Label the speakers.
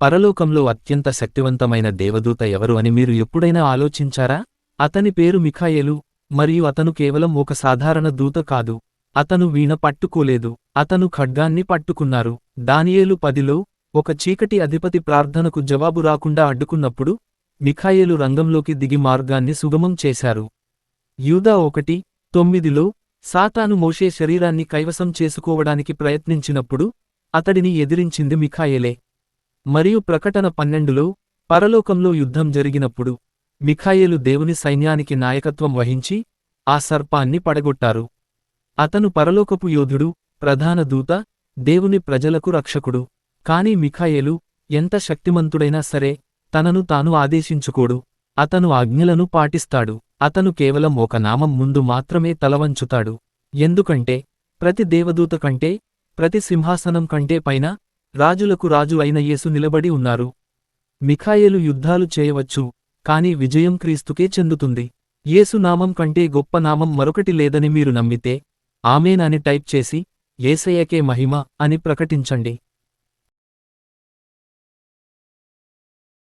Speaker 1: పరలోకంలో అత్యంత శక్తివంతమైన దేవదూత ఎవరు అని మీరు ఎప్పుడైనా ఆలోచించారా? అతని పేరు మిఖాయేలు మరియు అతను కేవలం ఒక సాధారణ దూత కాదు. అతను వీణ పట్టుకోలేదు. అతను ఖడ్గాన్ని పట్టుకున్నారు. దానియేలు పదిలో ఒక చీకటి అధిపతి ప్రార్థనకు జవాబు రాకుండా అడ్డుకున్నప్పుడు మిఖాయేలు రంగంలోకి దిగి మార్గాన్ని సుగమం చేశారు. యూదా ఒకటి తొమ్మిదిలో సాతాను మోషే శరీరాన్ని కైవసం చేసుకోవడానికి ప్రయత్నించినప్పుడు అతడిని ఎదిరించింది మిఖాయేలే. మరియు ప్రకటన పన్నెండులో పరలోకంలో యుద్ధం జరిగినప్పుడు మిఖాయేలు దేవుని సైన్యానికి నాయకత్వం వహించి ఆ సర్పాన్ని పడగొట్టారు. అతను పరలోకపు యోధుడు ప్రధాన దూత దేవుని ప్రజలకు రక్షకుడు. కాని మిఖాయేలు ఎంత శక్తిమంతుడైనా సరే తనను తాను ఆదేశించుకోడు. అతను ఆజ్ఞలను పాటిస్తాడు. అతను కేవలం ఒక నామం ముందు మాత్రమే తలవంచుతాడు. ఎందుకంటే ప్రతి దేవదూత కంటే ప్రతి సింహాసనం కంటే పైన రాజులకు రాజు అయిన యేసు నిలబడి ఉన్నారు. మిఖాయేలు యుద్ధాలు చేయవచ్చు కాని విజయం క్రీస్తుకే చెందుతుంది. యేసు నామం కంటే గొప్ప నామం మరొకటి లేదని మీరు నమ్మితే ఆమెన్ అని టైప్ చేసి ఏసయ్యకే మహిమ అని ప్రకటించండి.